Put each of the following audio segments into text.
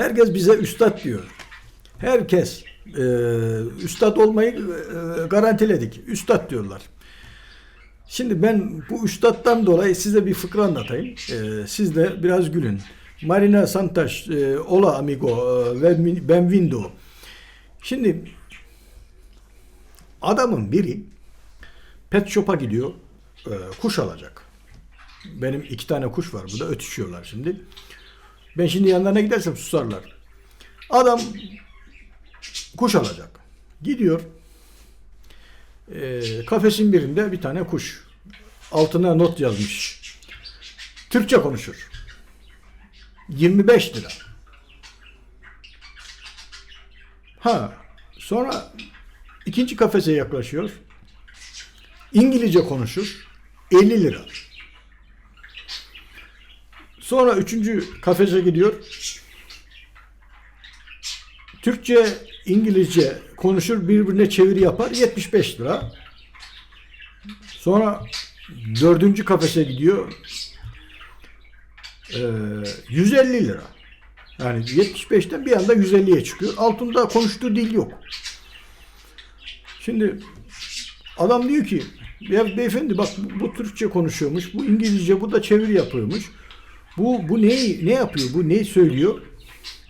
Herkes bize üstad diyor. Herkes e, üstad olmayı e, garantiledik. Üstad diyorlar. Şimdi ben bu üstattan dolayı size bir fıkra anlatayım. E, siz de biraz gülün. Marina Santaş, e, Ola Amigo ve Benvindo. Şimdi adamın biri pet shop'a gidiyor, e, kuş alacak. Benim iki tane kuş var burada ötüşüyorlar şimdi. Ben şimdi yanlarına gidersem susarlar. Adam kuş alacak. Gidiyor. E, kafesin birinde bir tane kuş. Altına not yazmış. Türkçe konuşur. 25 lira. Ha, sonra ikinci kafese yaklaşıyor. İngilizce konuşur. 50 lira. Sonra üçüncü kafese gidiyor. Türkçe, İngilizce konuşur, birbirine çeviri yapar. 75 lira. Sonra dördüncü kafese gidiyor. Ee, 150 lira. Yani 75'ten bir anda 150'ye çıkıyor. Altında konuştuğu dil yok. Şimdi adam diyor ki ya beyefendi bak bu, Türkçe konuşuyormuş, bu İngilizce, bu da çeviri yapıyormuş. Bu bu ne ne yapıyor? Bu ne söylüyor?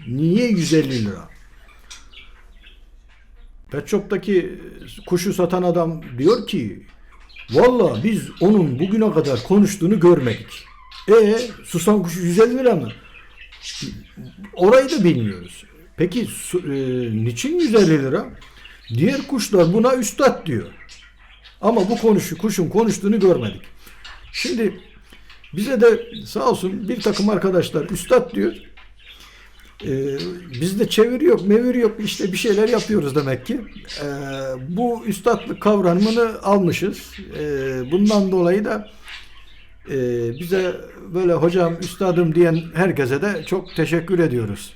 Niye 150 lira? Pet Shop'taki kuşu satan adam diyor ki Valla biz onun bugüne kadar konuştuğunu görmedik. E susan kuş 150 lira mı? Orayı da bilmiyoruz. Peki e, niçin 150 lira? Diğer kuşlar buna üstad diyor. Ama bu konuşu kuşun konuştuğunu görmedik. Şimdi bize de sağ olsun bir takım arkadaşlar üstad diyor. Ee, bizde çeviri yok, meviri yok işte bir şeyler yapıyoruz demek ki. Ee, bu üstadlık kavramını almışız. Ee, bundan dolayı da e, bize böyle hocam üstadım diyen herkese de çok teşekkür ediyoruz.